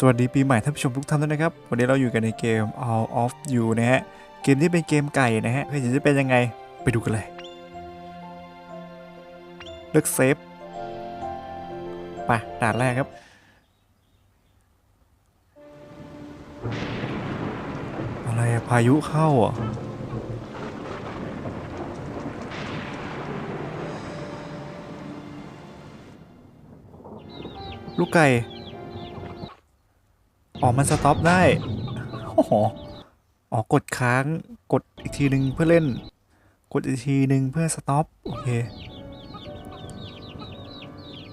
สวัสดีปีใหม่ท่านผู้ชมทุกท่านด้วยนะครับ วันนี้เราอยู่กันในเกม All of You นะฮะ เกมนี้เป็นเกมไก่นะฮะเฮ้ยจะเป็นยังไงไปดูกันเลย เลือกเซฟไปด่านแรกครับ อะไรพายุเข้าอะลูกไก่ อ๋อมันสต็อปได้โอ้โหอ๋อกดค้างกดอีกทีหนึ่งเพื่อเล่น กดอีกทีหนึ่งเพื่อสต็อปโอเค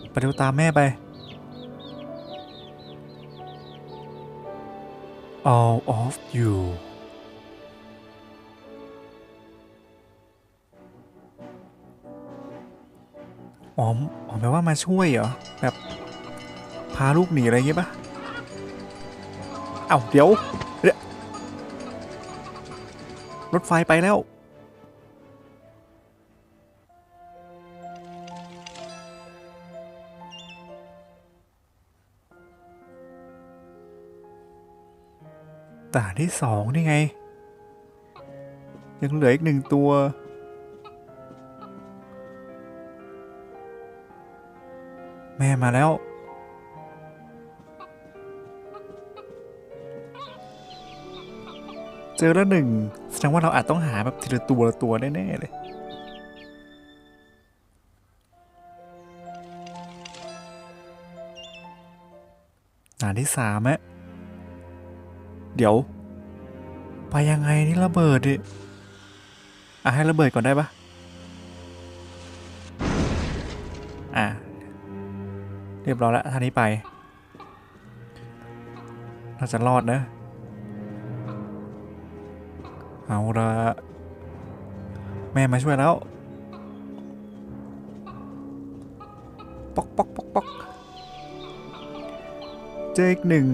ไปเร็วตามแม่ไป all of you อ๋ออ๋อแปลว่ามาช่วยเหรอ แบบ พาลูกหนีอะไรเงี้ยปะ อ้าเดี๋ยวเดี๋ยว รถไฟไปแล้วด่าที่สองนี่ไง ยังเหลืออีกหนึ่งตัวแม่มาแล้ว เจอแล้วหนึ่งแสดงว่าเราอาจต้องหาแบบทีละตัวละตัวแน่ๆเลย ด่านที่สามอะเดี๋ยว ไปยังไงนี่ระเบิดดิอะให้ระเบิดก่อนได้ปะอะ เรียบร้อยแล้วท่านี้ไปน่าจะรอดนะ เอาละแม่มาช่วยแล้ว ปอกปอกปอกปอกเจกหนึ่ง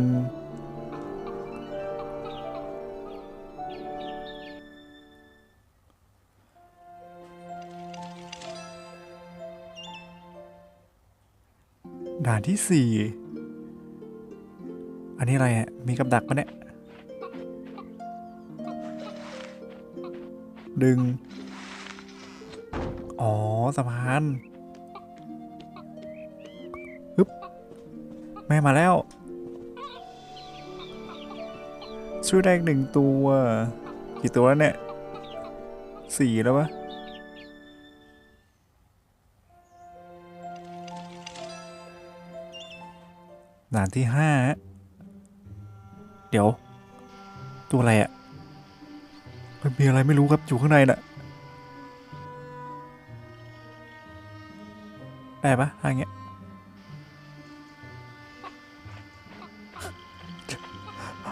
ด่านที่สี่อันนี้อะไรอะมีกับดักปะเนี่ย ดึง อ๋อสะพานฮึบแม่มาแล้วช่วยได้อีกหนึ่งตัว กี่ตัวแล้วเนี่ยสี่แล้วปะด่านที่ห้าเดี๋ยว ตัวอะไรอะ มีอะไรไม่รู้ครับอยู่ข้างในน่ะได้ปะทางเงี้ย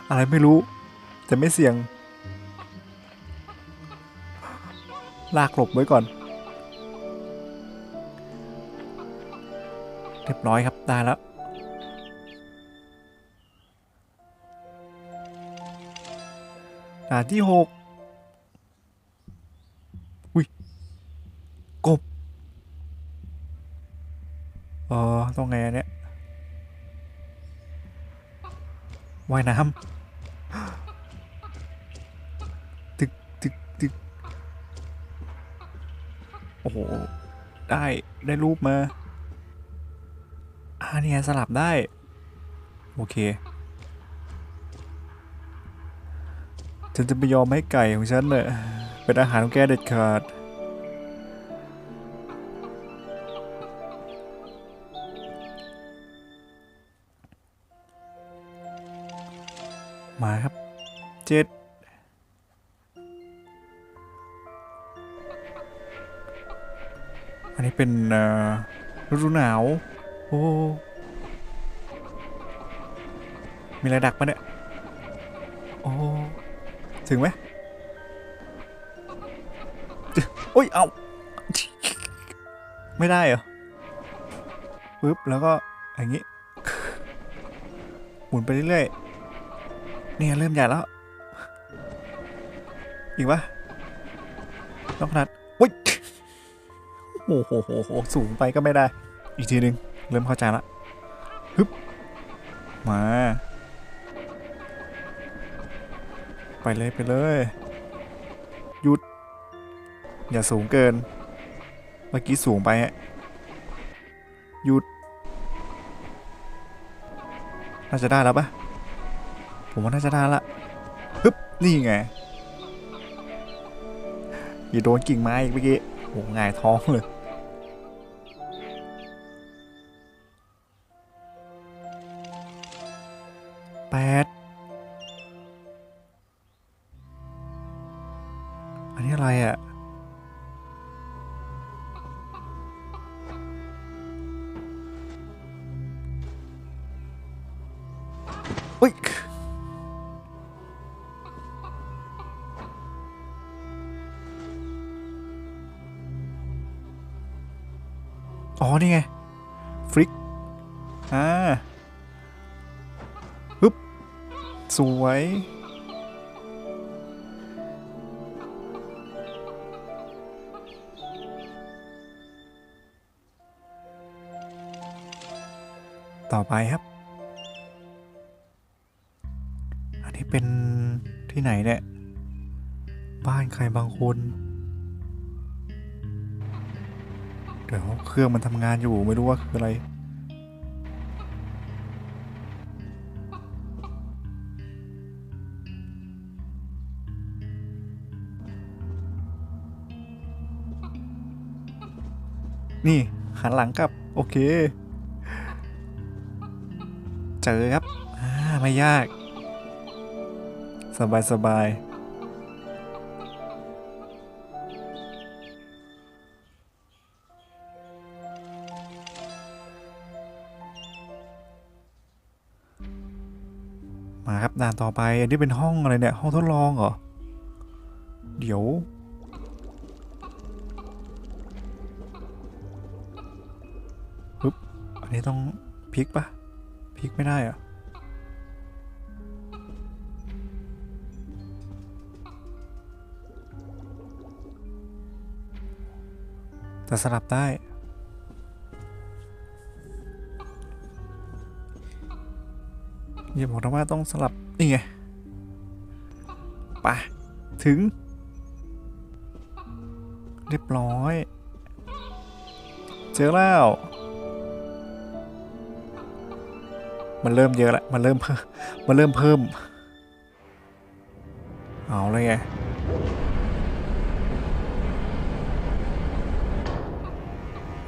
อะไรไม่รู้ แต่ไม่เสี่ยง ลากหลบไว้ก่อน เรียบร้อยครับ ได้แล้ว ด่านที่หก ต้องไงอันเนี้ยว่ายน้ำตึกตึกตึกโอ้โห ได้ได้รูปมาอ่าเนี่ยสลับได้ โอเค ฉันจะไม่ยอมให้ไก่ของฉันเน่ะเป็นอาหารของแกเด็ดขาด นี้เป็นฤดูหนาว โอ้ มีอะไรดักปะเนี่ย โอ้ ถึงไหมโอ้ย เอา ไม่ได้เหรอ ปึ๊บ แล้วก็ อย่างงี้ หมุนไปเรื่อยๆ เนี่ย เริ่มใหญ่แล้ว อีกวะต้องขนาด โอ้โหโหโหสูงไปก็ไม่ได้ อีกทีหนึ่งเริ่มเข้าใจละฮึบมา ไปเลยไปเลยหยุด อย่าสูงเกิน เมื่อกี้สูงไปอะหยุด น่าจะได้แล้วปะผมว่าน่าจะได้ละฮึบนี่ไงอย่าโดนกิ่งไม้อีกเมื่อกี้โอ้หงายท้องเลย แต่อไปครับ อันนี้เป็นที่ไหนเนี่ย บ้านใครบางคน เดี๋ยวเครื่องมันทำงานอยู่ไม่รู้ว่าคืออะไร หลังกลับ โอเค เจอครับไม่ยาก สบายสบายมาครับด่านต่อไปอันนี้เป็นห้องอะไรเนี่ย ห้องทดลองเหรอ เดี๋ยว นี้ต้องพลิกปะพลิกไม่ได้อะแต่สลับได้ อย่าบอกนะว่าต้องสลับ นี่ไงไปถึง เรียบร้อย เจอแล้ว มันเริ่มเยอะล้วมันเริ่มเพิ่มมันเริ่มเพิ่ม เอาเลยไง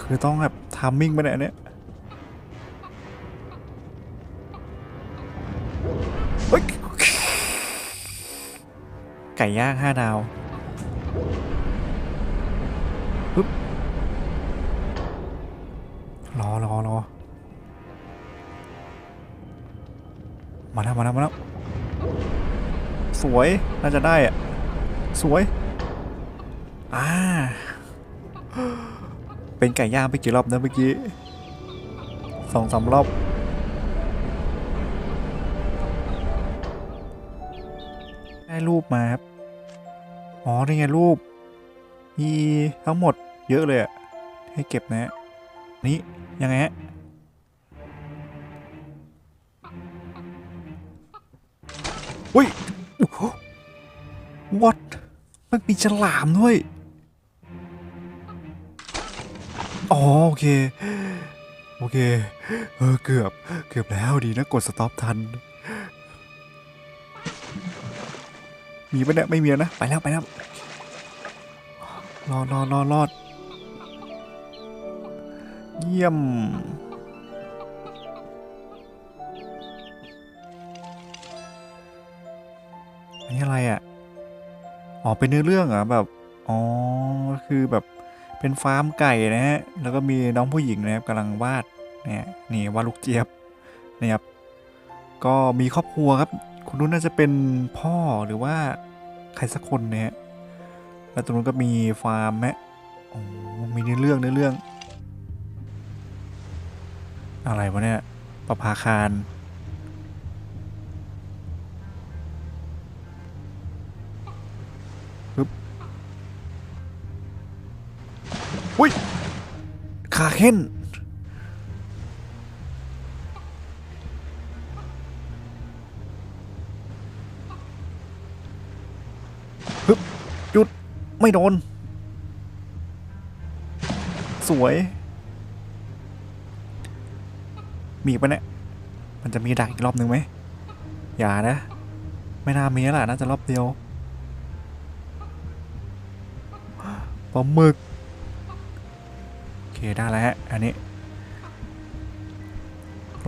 คือต้องแบบทามมิ่งไปเนี่ยอันเนี้ยเฮ้ยไก่ย่างห้าดาว มาแล้วมาแล้วมาแล้วสวยน่าจะได้อะสวยอ่าเป็นไก่ย่างไปกี่รอบนะเมื่อกี้สองสามรอบได้รูปมาครับอ๋อนี่ไงรูป มีทั้งหมดเยอะเลยอะให้เก็บนะฮะนี่ยังไงฮะ อุ้ยโอ้โห what มันมีฉลามด้วย อ๋อ โอเค โอเค เออ เกือบ เกือบแล้วดีนะ กดสต็อปทัน มีปะเนี่ย ไม่มีนะ ไปแล้ว ไปแล้ว รอรอรอรอด เยี่ยม นี่อะไรอะอ๋อเป็นเนื้อเรื่องเหรอแบบอ๋อคือแบบเป็นฟาร์มไก่นะฮะแล้วก็มีน้องผู้หญิงนะครับกำลังวาดเนี่ยนี่วาดลูกเจี๊ยบนี่ยครับก็มีครอบครัวครับคุณนุ่นน่าจะเป็นพ่อหรือว่าใครสักคนเนี่ยแล้วตรงนู้นก็มีฟาร์มแมะมีเนื้อเรื่องเนื้อเรื่อง อะไรวะเนี่ยประภาคาราเค้นฮึบหยุด ไม่โดน สวย มีปะเนี่ย มันจะมีดักอีกรอบหนึ่งไหม อย่านะ ไม่น่ามีแล้วล่ะน่าจะรอบเดียวปลาหมึก ค ได้แล้วฮะ อันนี้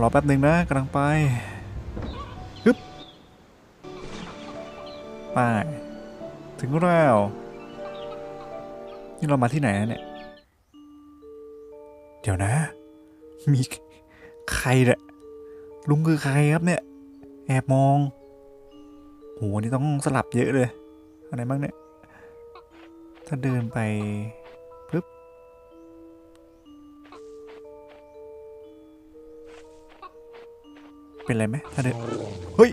รอแป๊บหนึ่งนะกำลังไปฮึบไปถึงแล้ว นี่เรามาที่ไหนนะเนี่ย เดี๋ยวนะ มีใครเนี่ยลุงคือใครครับเนี่ย แอบมองโหนี่ต้องสลับเยอะเลย อะไรบ้างเนี่ย ถ้าเดินไป เป็นไรไหมถ้าเดินเฮ้ย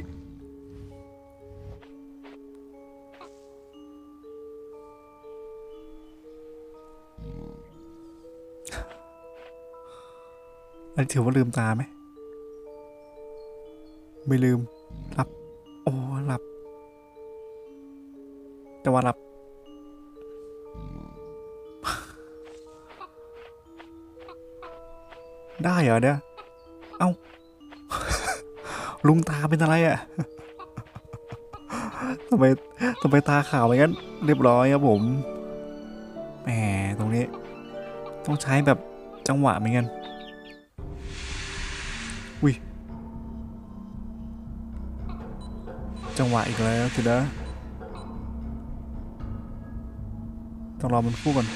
อันนี้ถือว่าลืมตาไหม ไม่ลืม หลับ โอ้หลับ แต่ว่าหลับได้เหรอเนี่ยเอ้า ลุงตาเป็นอะไรอะ่ะทำไมทำไมตาขาวอย่างนั้น เรียบร้อยครับผมแหมตรงนี้ ต้องใช้แบบจังหวะเหมือนกันอุ้ยจังหวะอีกแล้วคือนะต้องรอมันคู่ก่อน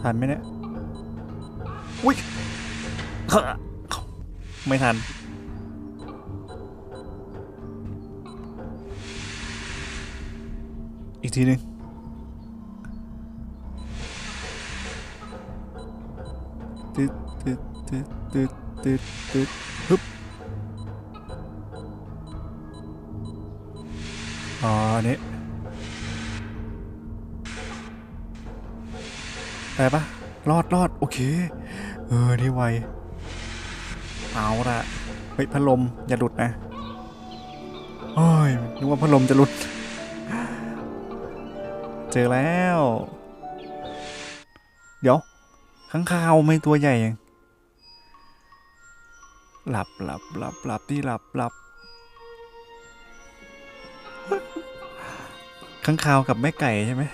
ทันไหมเนี่ยอุ้ย ไม่ทัน อีกทีหนึ่งตึ๊ดตึ๊ดตึ๊ดตึ๊ดตึ๊ดตึ๊ดฮึบอ๋อนนี้ได้ปะรอดรอดโอเค เออ นี่ไว เอาละเฮ้ยพัดลมอย่าหลุดนะโอ้ยนึกว่าพัดลมจะหลุด เจอแล้ว เดี๋ยวข้างคาวไม่ตัวใหญ่ยังหลับหลับหลับหลับที่หลับหลับข้างคาวกับแม่ไก่ใช่ไหม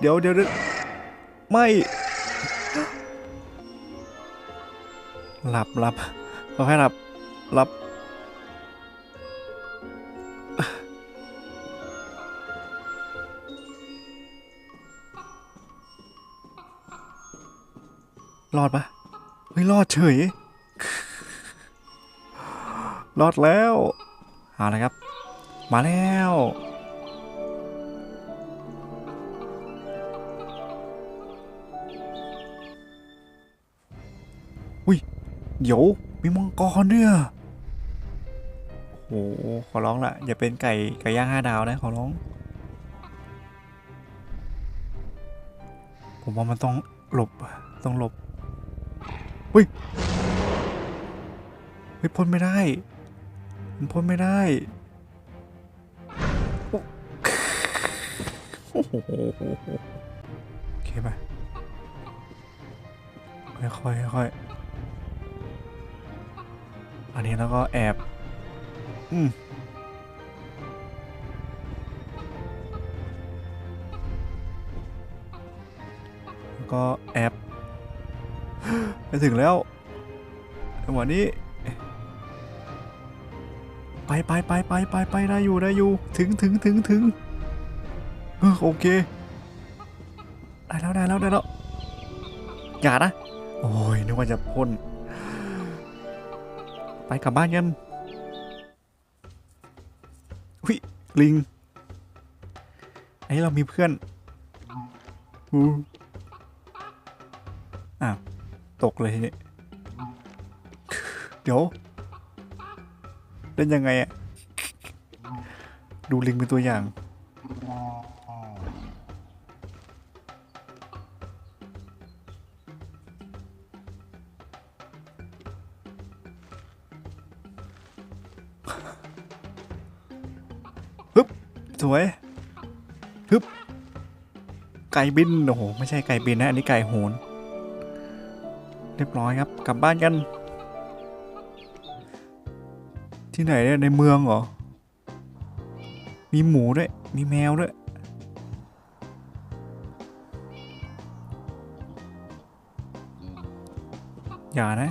เดี๋ยวเดี๋ยวเดี๋ยวไม่หลับหลับเขาให้หลับหลับรอดปะเฮ้ยรอดเฉย รอดแล้วเอาละครับ มาแล้ว เดี๋ยวมีมังกรด้วยโอ้โหขอร้องละอย่าเป็นไก่ไก่ย่างห้าดาวนะขอร้อง ผมว่ามันต้องหลบอะต้องหลบเฮ้ยเฮ้ยพ่นไม่ได้ มันพ่นไม่ได้โอ้โอ้โหโอเคไปค่อยๆค่อยๆ อันนี้แล้วก็แอบ อืมแล้วก็แอบไปถึงแล้วจังหวะนี้ ไปไปไปไปไปไปได้อยู่ได้อยู่ ถึงถึงถึงถึงโอเค ได้แล้วได้แล้วได้แล้ว อย่านะ โอ้ยนึกว่าจะพ่น ไปกลับบ้านกันหุยลิงไอ้เรามีเพื่อนอูอ้าวตกเลยทีนี้เดี๋ยวเล่นยังไงอะดูลิงเป็นตัวอย่าง ไก่บินโอ้โหไม่ใช่ไก่บินนะอันนี้ไก่โหนเรียบร้อยครับกลับบ้านกัน ที่ไหนเนี่ยในเมืองเหรอ มีหมูด้วย มีแมวด้วยอย่านะ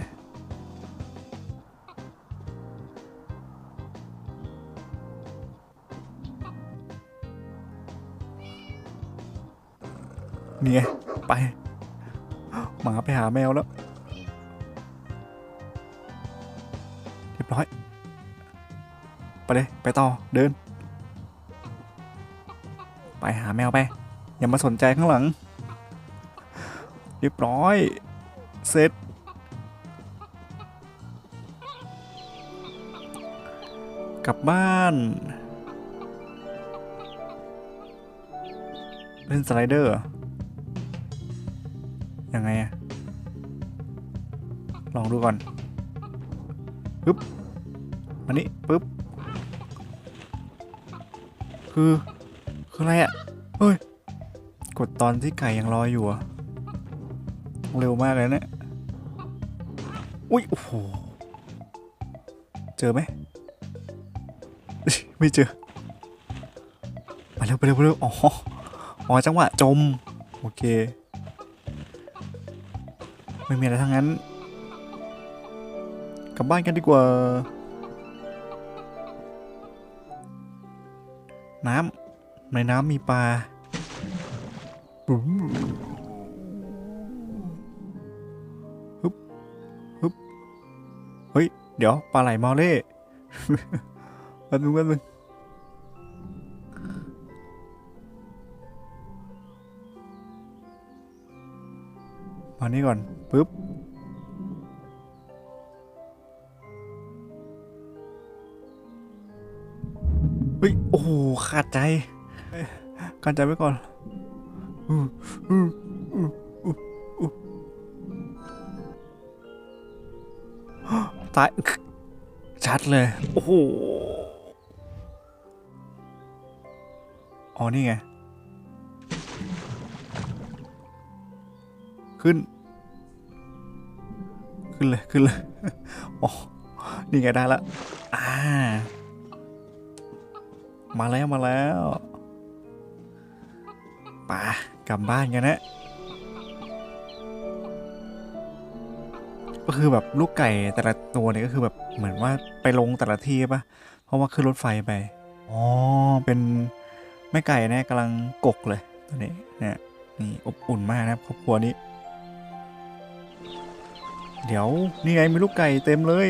เนี่ไงไป หมาไปหาแมวแล้วเรียบร้อย ไปเลย ไปต่อ เดิน ไปหาแมวไป อย่ามาสนใจข้างหลัง เรียบร้อย เสร็จกลับบ้าน เล่นสไลเดอร์ ยังไงอะลองดูก่อนปึ๊บอันนี้ปึ๊บคือคืออะไรอะ่ะเฮ้ย กดตอนที่ไก่ยังลอยอยู่อะเร็วมากเลยนะเนี่ยอุ้ยโอ้โหเจอไหมไม่เจอไปเร็วไปเร็วไปเร็วอ๋ออ๋อจังหวะจม โอเค ไม่มีอะไรทั้งนั้น กลับบ้านกันดีกว่า น้ำในน้ำมีปลาบึ้มฮึบฮึบเฮ้ย เดี๋ยวปลาไหลมอเล่แป๊บนึงแป๊บนึง มานี่ก่อนปึ๊บเฮ้ยโอ้โหขาดใจเอ้ยกันใจไว้ก่อนตายชัดเลย โอ้โห อ๋อ นี่ไง ขึ้น ขึ้นเลยขึ้นเลยอ๋อนี่ไงได้ละอ่า มาแล้วมาแล้วป่ากลับบ้านกันนะ ก็คือแบบลูกไก่แต่ละตัวเนี่ยก็คือแบบเหมือนว่าไปลงแต่ละที่ปะเพราะว่าขึ้นรถไฟไป อ๋อ เป็นแม่ไก่นะกำลังกกเลยตัวนี้เนี่ยนี่อบอุ่นมากนะครับครอบครัวนี้ เดี๋ยว นี่ไงมีลูกไก่เต็มเลย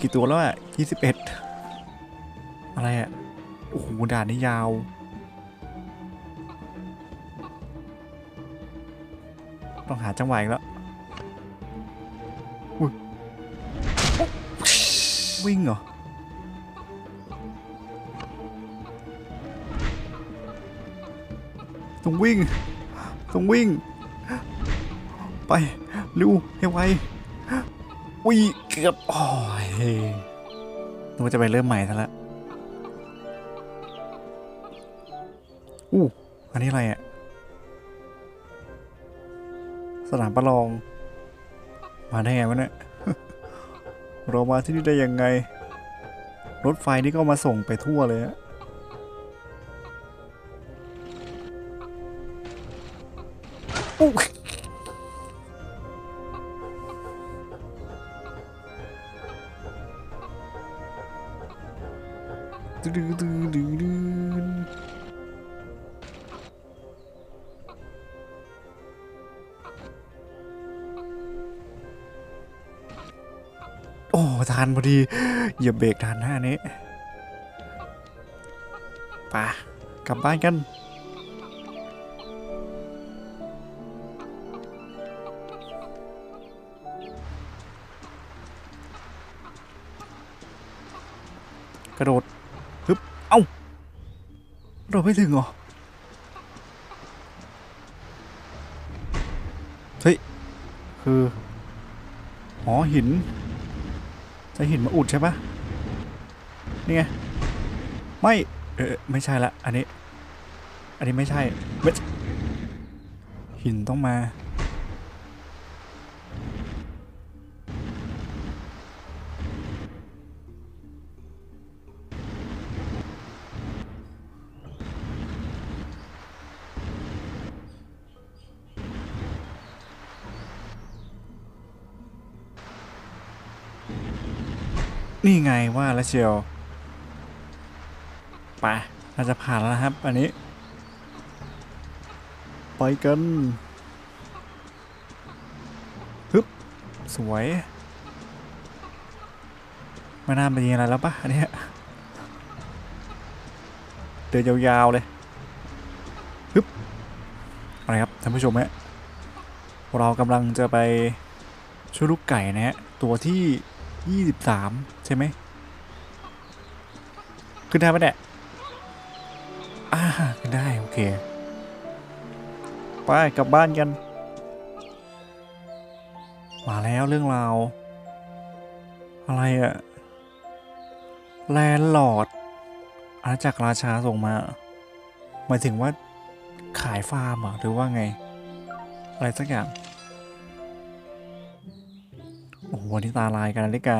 กี่ตัวแล้วอะยี่สิบเอ็ดอะไรอะ โอ้โห ด่านนี้ยาว ต้องหาจังหวะอีกแล้ววิ่งเหรอ ต้องวิ่ง ต้องวิ่ง ไป ร็วให้ไวอุ้ยเกือบโอ้ยนึกว่าจะไปเริ่มใหม่ซะแล้วอู้อันนี้อะไรอะสนามประลอง มาได้ไงวะเนี่ยเรามาที่นี่ได้ยังไง รถไฟนี่ก็มาส่งไปทั่วเลยอะอู้ ดีเหยียบเบรกทานหน้านี้ป่ะกลับบ้านกันกระโดดฮึบ เอ้ากระโดดไม่ถึงเหรอ เฮ้ย คืออ๋อหิน จะหินมาอุดใช่ปะนี่ไง ไม่ เออไม่ใช่ละ อันนี้ อันนี้ไม่ใช่ หินต้องมา นี่ไงว่าแล้วเชียวไปน่าจะผ่านแล้วนะครับ อันนี้ ไปกันฮึบสวยไม่น่าเป็นอะไรแล้วปะอันนี้เดินยาวๆเลยฮึบอะไรครับท่านผู้ชมฮะเรากำลังจะไปช่วยลูกไก่นะฮะตัวที่ 23ใช่ไหมขึ้นได้ปะเนี่ยอ่าขึ้นได้ โอเค ไป กลับบ้านกัน มาแล้วเรื่องราว อะไรอะแลนด์ลอดอาณาจักรราชาส่งมาหมายถึงว่าขายฟาร์มหรือว่าไง อะไรสักอย่าง วันนี้ตาลายกันนาฬิกา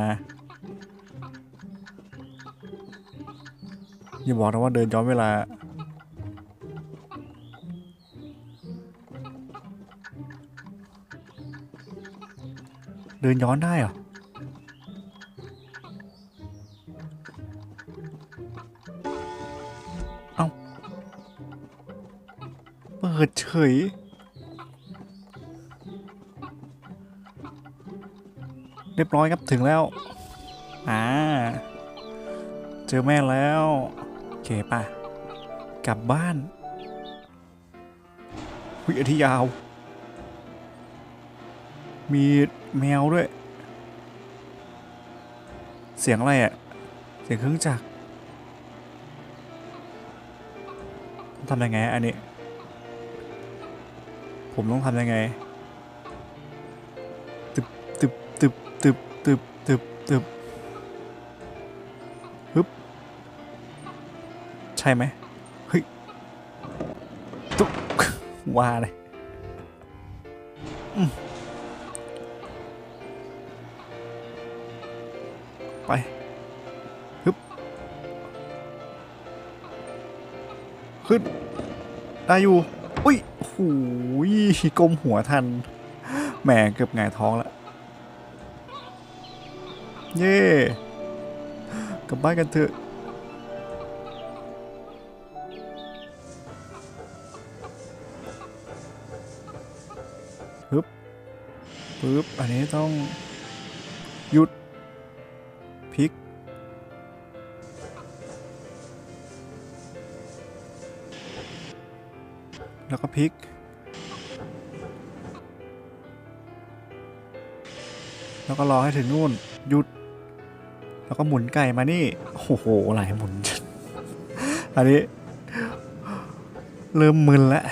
อย่าบอกนะว่าเดินย้อนเวลา เดินย้อนได้เหรอเอา้าเปิดเฉย เรียบร้อยครับถึงแล้ว อ่า เจอแม่แล้ว โอเคป่ะ กลับบ้านวิอาทิยาว มีแมวด้วย เสียงอะไรอะ่ะ เสียงเครื่องจักรทำยังไงอันนี้ ผมต้องทำยังไง ตึบตึบตึบตึบฮึบใช่ไหมเฮ้ยตุ๊กว่าเลยไปฮึบขึ้นได้อยู่ อุ้ยโอ้โหกลมหัวทัน แหมเกือบหงายท้องแล้ว เย่กลับบ้านกันเถอะปึ๊บปึ๊บ อันนี้ต้อง หยุดพลิกแล้วก็พลิกแล้วก็รอให้ถึงนู่น หยุด แล้วก็หมุนไก่มานี่โอ้โหหลายหมุน อันนี้ เริ่มมึนแล้ว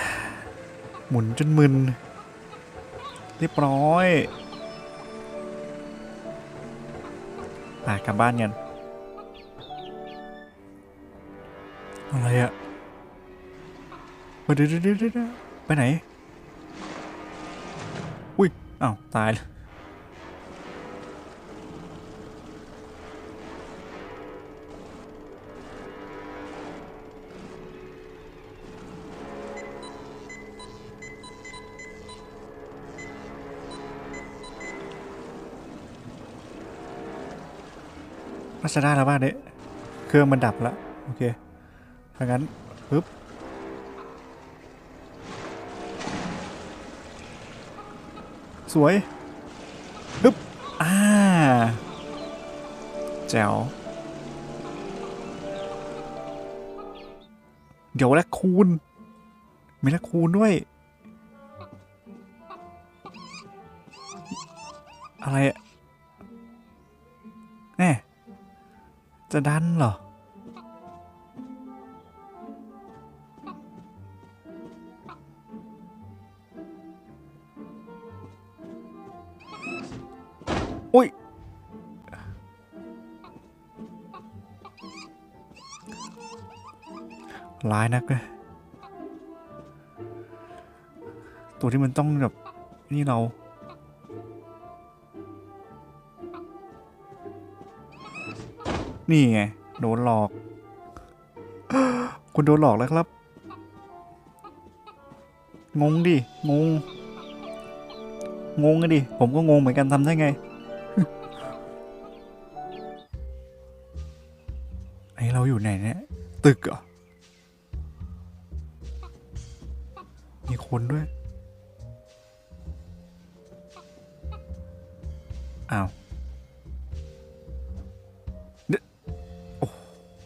หมุนจนมึน เรียบร้อยไปกลับบ้านกันอะไรอะเดี๋ยวเดี๋ยวเดี๋ยวไปไหน อุ้ยอ้าวตายเลย จะได้แล้วบ้านนี้เครื่องมันดับแล้วโอเคถ้างั้นปึ๊บสวยปึ๊บอ่าแจ๋วเดี๋ยวแลกคูณมีแลกคูณด้วย จะดันเหรอ อุ้ย ร้ายนักเลยตัวที่มันต้องแบบ นี่เรา นี่ไง โดนหลอก คุณโดนหลอกแล้วครับ งงดิ งง งงดิ ผมก็งงเหมือนกันทำได้ไง ไอเราอยู่ไหนเนี่ย ตึกเหรอ มีคนด้วย อ้าว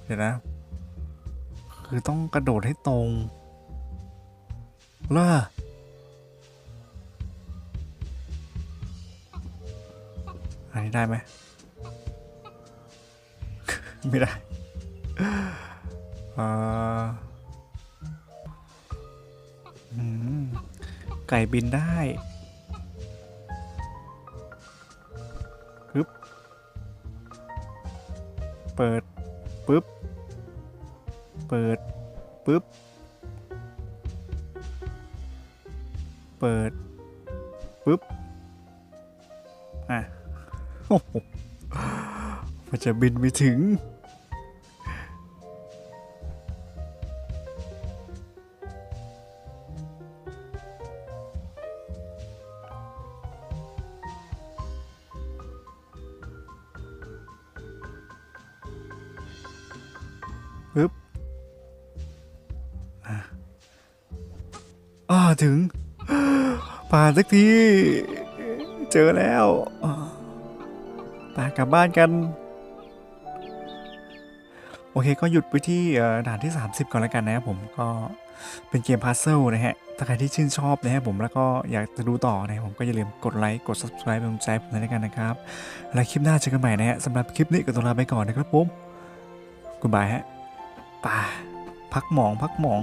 เดี๋ยวนะ คือต้องกระโดดให้ตรงล่ะอันนี้ได้ไหม ไม่ได้อ่ออืมไก่บินได้ปึ๊บเปิด เปิดปึ๊บ เปิดปึ๊บ อะโอ้โหมันจะบินไม่ถึง สักที เจอแล้วอ่าไปกลับบ้านกัน โอเคก็หยุดไปที่ด่านที่ 30 ก่อนแล้วกันนะครับผมก็เป็นเกมพัซเซลนะฮะ ถ้าใครที่ชื่นชอบนะครับผมแล้วก็อยากจะดูต่อนะผมก็อย่าลืมกดไลค์ กด subscribe เป็นกำลังใจผมด้วยแล้วกันนะครับ แล้วคลิปหน้าเจอกันใหม่นะฮะสำหรับคลิปนี้ก็ต้องลาไปก่อนนะครับผมกุณบายฮะป่าพักหมองพักหมอง